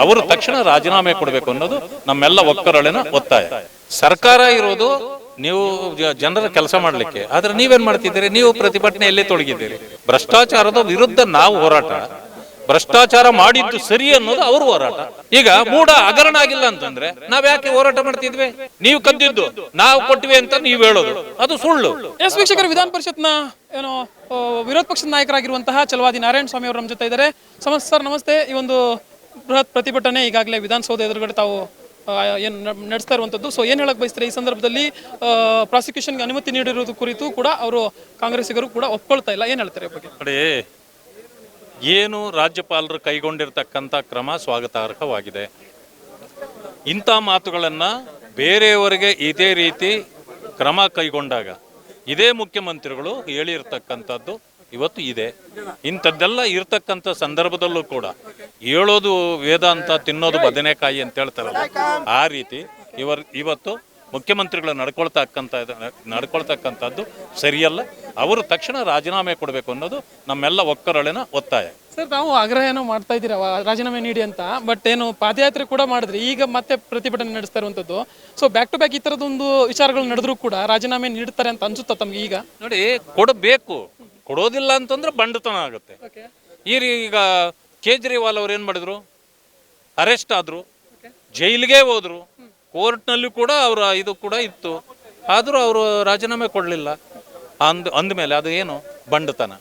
ಅವರು ತಕ್ಷಣ ರಾಜೀನಾಮೆ ಕೊಡಬೇಕು ಅನ್ನೋದು ನಮ್ಮೆಲ್ಲ ಒಕ್ಕರಳಿನ ಒತ್ತಾಯ. ಸರ್ಕಾರ ಇರೋದು ನೀವು ಜನರ ಕೆಲಸ ಮಾಡಲಿಕ್ಕೆ. ಆದ್ರೆ ನೀವೇನ್ ಮಾಡ್ತಿದ್ದೀರಿ? ನೀವು ಪ್ರತಿಭಟನೆಯಲ್ಲೇ ತೊಡಗಿದ್ದೀರಿ. ಭ್ರಷ್ಟಾಚಾರದ ವಿರುದ್ಧ ನಾವು ಹೋರಾಟ. ಭ್ರಷ್ಟಾಚಾರ ಮಾಡಿದ್ದು ಸರಿ ಅನ್ನೋದು ಅವ್ರ ಹೋರಾಟ. ಈಗ ಮೂಡ ಹಗರಣ ಆಗಿಲ್ಲ ಅಂತಂದ್ರೆ ನಾವ್ ಯಾಕೆ ಹೋರಾಟ ಮಾಡ್ತಿದ್ವಿ? ನೀವು ಕದ್ದಿದ್ದು, ನಾವು ಕೊಟ್ವಿ ಅಂತ ನೀವು ಹೇಳೋದು. ಅದು ಸುಳ್ಳು. ಎಸ್ ವೀಕ್ಷಕರು, ವಿಧಾನ ಪರಿಷತ್ನ ಏನು ವಿರೋಧ ಪಕ್ಷದ ನಾಯಕರಾಗಿರುವಂತಹ ಚಲವಾದಿ ನಾರಾಯಣ ಸ್ವಾಮಿ ಅವರು ನಮ್ಮ ಜೊತೆ ಇದ್ದಾರೆ. ಸಮಸ್ತ ಸರ್, ನಮಸ್ತೆ. ಈ ಒಂದು ಬೃಹತ್ ಪ್ರತಿಭಟನೆ ಈಗಾಗಲೇ ವಿಧಾನಸೌಧ ಎದುರುಗಡೆ ತಾವು ಏನು ನಡೆಸ್ತಾ ಇರುವಂಥದ್ದು. ಸೊ ಏನು ಹೇಳಕ್ಕೆ ಬಯಸ್ತಾರೆ? ಈ ಸಂದರ್ಭದಲ್ಲಿ ಪ್ರಾಸಿಕ್ಯೂಷನ್ಗೆ ಅನುಮತಿ ನೀಡಿರೋದು ಕುರಿತು ಕೂಡ ಅವರು ಕಾಂಗ್ರೆಸ್ಸಿಗರು ಕೂಡ ಒಪ್ಕೊಳ್ತಾ ಇಲ್ಲ. ಏನು ಹೇಳ್ತಾರೆ ಬಗ್ಗೆ? ಏನು ರಾಜ್ಯಪಾಲರು ಕೈಗೊಂಡಿರ್ತಕ್ಕಂಥ ಕ್ರಮ ಸ್ವಾಗತಾರ್ಹವಾಗಿದೆ. ಇಂಥ ಮಾತುಗಳನ್ನು ಬೇರೆಯವರಿಗೆ ಇದೇ ರೀತಿ ಕ್ರಮ ಕೈಗೊಂಡಾಗ, ಇದೇ ಮುಖ್ಯಮಂತ್ರಿಗಳು ಹೇಳಿರ್ತಕ್ಕಂಥದ್ದು ಇವತ್ತು ಇದೆ. ಇಂಥದ್ದೆಲ್ಲ ಇರ್ತಕ್ಕಂಥ ಸಂದರ್ಭದಲ್ಲೂ ಕೂಡ ಹೇಳೋದು ವೇದಾಂತ ತಿನ್ನೋದು ಬದನೆಕಾಯಿ ಅಂತ ಹೇಳ್ತಾರಲ್ಲ ಆ ರೀತಿ ಇವರ್ ಇವತ್ತು ಮುಖ್ಯಮಂತ್ರಿಗಳು ನಡ್ಕೊಳ್ತಕ್ಕಂಥ ನಡ್ಕೊಳ್ತಕ್ಕಂಥದ್ದು ಸರಿಯಲ್ಲ. ಅವರು ತಕ್ಷಣ ರಾಜೀನಾಮೆ ಕೊಡಬೇಕು ಅನ್ನೋದು ನಮ್ಮೆಲ್ಲ ಒಕ್ಕರಳಿನ ಒತ್ತಾಯ. ಸರ್ ನಾವು ಆಗ್ರಹ ಏನೋ ಮಾಡ್ತಾ ಇದ್ದೀರಾ ರಾಜೀನಾಮೆ ನೀಡಿ ಅಂತ ಬಟ್ ಏನು ಪಾದಯಾತ್ರೆ ಕೂಡ ಮಾಡಿದ್ರಿ. ಈಗ ಮತ್ತೆ ಪ್ರತಿಭಟನೆ ನಡೆಸ್ತಾ ಇರುವಂಥದ್ದು. ಸೊ ಬ್ಯಾಕ್ ಟು ಬ್ಯಾಕ್ ಈ ಥರದೊಂದು ವಿಚಾರಗಳು ನಡೆದ್ರೂ ಕೂಡ ರಾಜೀನಾಮೆ ನೀಡ್ತಾರೆ ಅಂತ ಅನ್ಸುತ್ತಾ ತಮ್ಗೆ ಈಗ? ನೋಡಿ ಕೊಡಬೇಕು. ಕೊಡೋದಿಲ್ಲ ಅಂತಂದ್ರೆ ಬಂಡತನ ಆಗುತ್ತೆ. ಈ ರೀ- ಈಗ ಕೇಜ್ರಿವಾಲ್ ಅವ್ರು ಏನು ಮಾಡಿದ್ರು? ಅರೆಸ್ಟ್ ಆದ್ರು. ಜೈಲಿಗೆ ಹೋದರು. ಕೋರ್ಟ್ನಲ್ಲಿ ಕೂಡ ಅವರ ಇದು ಕೂಡ ಇತ್ತು. ಆದರೂ ಅವರು ರಾಜೀನಾಮೆ ಕೊಡಲಿಲ್ಲ. ಅಂದ ಅಂದಮೇಲೆ ಅದು ಏನು? ಬಂಡತನ.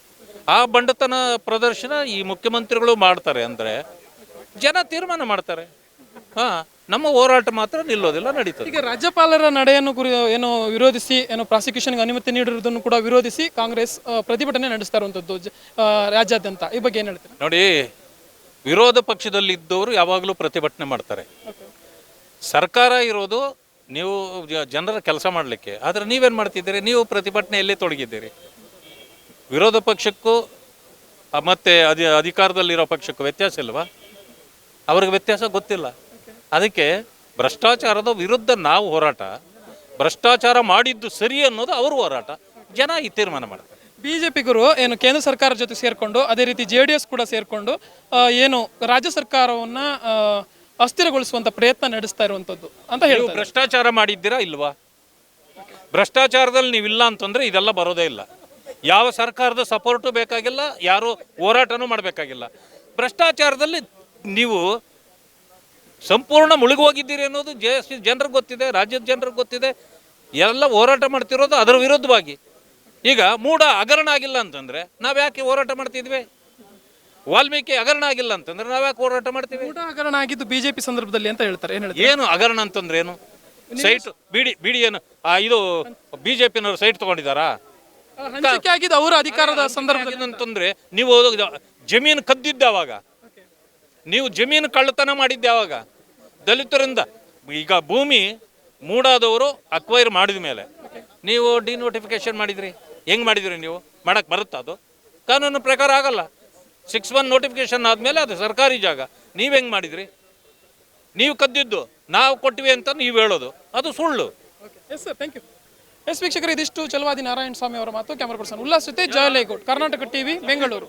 ಆ ಬಂಡತನ ಪ್ರದರ್ಶನ ಈ ಮುಖ್ಯಮಂತ್ರಿಗಳು ಮಾಡ್ತಾರೆ ಅಂದರೆ ಜನ ತೀರ್ಮಾನ ಮಾಡ್ತಾರೆ. ಹಾ ನಮ್ಮ ಹೋರಾಟ ಮಾತ್ರ ನಿಲ್ಲೋದಿಲ್ಲ ನಡೀತದೆ. ಈಗ ರಾಜ್ಯಪಾಲರ ನಡೆಯನ್ನು ಕುರಿ ಏನು ವಿರೋಧಿಸಿ ಏನು ಪ್ರಾಸಿಕ್ಯೂಷನ್ಗೆ ಅನುಮತಿ ನೀಡಿರುವುದನ್ನು ಕೂಡ ವಿರೋಧಿಸಿ ಕಾಂಗ್ರೆಸ್ ಆ, ಪ್ರತಿಭಟನೆ ನಡೆಸ್ತಾ ಇರುವಂಥದ್ದು ಜ- ಆ, ರಾಜ್ಯಾದ್ಯಂತ. ಈ ಬಗ್ಗೆ ಏನು ಹೇಳ್ತೀರಾ? ನೋಡಿ ವಿರೋಧ ಪಕ್ಷದಲ್ಲಿ ಇದ್ದವರು ಯಾವಾಗಲೂ ಪ್ರತಿಭಟನೆ ಮಾಡ್ತಾರೆ. ಸರ್ಕಾರ ಇರೋದು ನೀವು ಜ- ಜನರ ಕೆಲಸ ಮಾಡಲಿಕ್ಕೆ. ಆದರೆ ನೀವೇನು ಮಾಡ್ತಿದ್ದೀರಿ? ನೀವು ಪ್ರತಿಭಟನೆಯಲ್ಲಿ ತೊಡಗಿದ್ದೀರಿ. ವಿರೋಧ ಪಕ್ಷಕ್ಕೂ ಆ, ಮತ್ತೆ ಅಧಿ ಅಧಿಕಾರದಲ್ಲಿರೋ ಪಕ್ಷಕ್ಕೂ ವ್ಯತ್ಯಾಸ ಇಲ್ವಾ? ಅವ್ರಿಗೆ ವ್ಯತ್ಯಾಸ ಗೊತ್ತಿಲ್ಲ. ಅದಕ್ಕೆ ಭ್ರಷ್ಟಾಚಾರದ ವಿರುದ್ಧ ನಾವು ಹೋರಾಟ ಭ್ರಷ್ಟಾಚಾರ ಮಾಡಿದ್ದು ಸರಿ ಅನ್ನೋದು ಅವರು ಹೋರಾಟ. ಜನ ಈ ತೀರ್ಮಾನ ಮಾಡ್ತಾರೆ. ಬಿಜೆಪಿಗರು ಏನು ಕೇಂದ್ರ ಸರ್ಕಾರ ಜೊತೆ ಸೇರಿಕೊಂಡು ಅದೇ ರೀತಿ ಜೆ ಡಿ ಎಸ್ ಕೂಡ ಸೇರಿಕೊಂಡು ಏನು ರಾಜ್ಯ ಸರ್ಕಾರವನ್ನ ಅಸ್ಥಿರಗೊಳಿಸುವಂಥ ಅಸ್ಥಿರಗೊಳಿಸುವಂತ ಪ್ರಯತ್ನ ನಡೆಸ್ತಾ ಇರುವಂತದ್ದು ಅಂತ ಹೇಳಿ ಭ್ರಷ್ಟಾಚಾರ ಮಾಡಿದ್ದೀರಾ ಇಲ್ವಾ? ಭ್ರಷ್ಟಾಚಾರದಲ್ಲಿ ನೀವಿಲ್ಲ ಅಂತಂದ್ರೆ ಇದೆಲ್ಲ ಬರೋದೇ ಇಲ್ಲ. ಯಾವ ಸರ್ಕಾರದ ಸಪೋರ್ಟು ಬೇಕಾಗಿಲ್ಲ ಯಾರು ಹೋರಾಟನೂ ಮಾಡಬೇಕಾಗಿಲ್ಲ. ಭ್ರಷ್ಟಾಚಾರದಲ್ಲಿ ನೀವು ಸಂಪೂರ್ಣ ಮುಳುಗೋಗಿದ್ದೀರಿ ಅನ್ನೋದು ಜೆ ಜನರಿಗೆ ಗೊತ್ತಿದೆ ರಾಜ್ಯದ ಜನರಿಗೆ ಗೊತ್ತಿದೆ. ಎಲ್ಲ ಹೋರಾಟ ಮಾಡ್ತಿರೋದು ಅದರ ವಿರುದ್ಧವಾಗಿ. ಈಗ ಮೂಡ ಹಗರಣ ಆಗಿಲ್ಲ ಅಂತಂದ್ರೆ ನಾವು ಯಾಕೆ ಹೋರಾಟ ಮಾಡ್ತಿದ್ವಿ? ವಾಲ್ಮೀಕಿ ಹಗರಣ ಆಗಿಲ್ಲ ಅಂತಂದ್ರೆ ನಾವು ಯಾಕೆ ಹೋರಾಟ ಮಾಡ್ತೀವಿ ಮೂಡ ಹಗರಣ ಆಗಿದ್ದು ಬಿಜೆಪಿ ಸಂದರ್ಭದಲ್ಲಿ ಅಂತ ಹೇಳ್ತಾರೆ. ಏನು ಏನು ಹಗರಣ ಅಂತಂದ್ರೆ ಏನು? ಸೈಟ್ ಬಿಡಿ ಬಿಡಿ ಏನು? ಇದು ಬಿಜೆಪಿನವರು ಸೈಟ್ ತಗೊಂಡಿದಾರಾ ಆಗಿದ್ದು ಅವರ ಅಧಿಕಾರದ ಸಂದರ್ಭದಲ್ಲಿ ಅಂತಂದ್ರೆ ನೀವು ಜಮೀನು ಕದ್ದಿದ್ದ ಅವಾಗ ನೀವು ಜಮೀನು ಕಳ್ಳತನ ಮಾಡಿದ್ದೆ ಅವಾಗ ದಲಿತರಿಂದ ಈಗ ಭೂಮಿ ಮೂಡಾದವರು ಅಕ್ವೈರ್ ಮಾಡಿದ ಮೇಲೆ. ನೀವು ಡಿನೋಟಿಫಿಕೇಶನ್ ಮಾಡಿದ್ರಿ? ಹೆಂಗ್ ಮಾಡಿದ್ರಿ ನೀವು? ಮಾಡಕ್ ಬರುತ್ತಾ ಅದು? ಕಾನೂನು ಪ್ರಕಾರ ಆಗಲ್ಲ. ಸಿಕ್ಸ್ ಒನ್ ನೋಟಿಫಿಕೇಶನ್ ಆದಮೇಲೆ ಅದು ಸರ್ಕಾರಿ ಜಾಗ. ನೀವು ಹೆಂಗ್ ಮಾಡಿದ್ರಿ? ನೀವು ಕದ್ದಿದ್ದು, ನಾವು ಕೊಟ್ಟಿವಿ ಅಂತ ನೀವು ಹೇಳೋದು. ಅದು ಸುಳ್ಳು. Yes sir thank you yes ವೀಕ್ಷಕರು, ಇದಿಷ್ಟು ಚಲವಾದಿ ನಾರಾಯಣ ಸ್ವಾಮಿ ಅವರ ಮಾತು ಕ್ಯಾಮರಾ ಪರ್ಸನ್ ಉಲ್ಲಾಸ ಜೊತೆ ಜಯಲೇಗೌಡ್, ಕರ್ನಾಟಕ ಟಿವಿ ಬೆಂಗಳೂರು.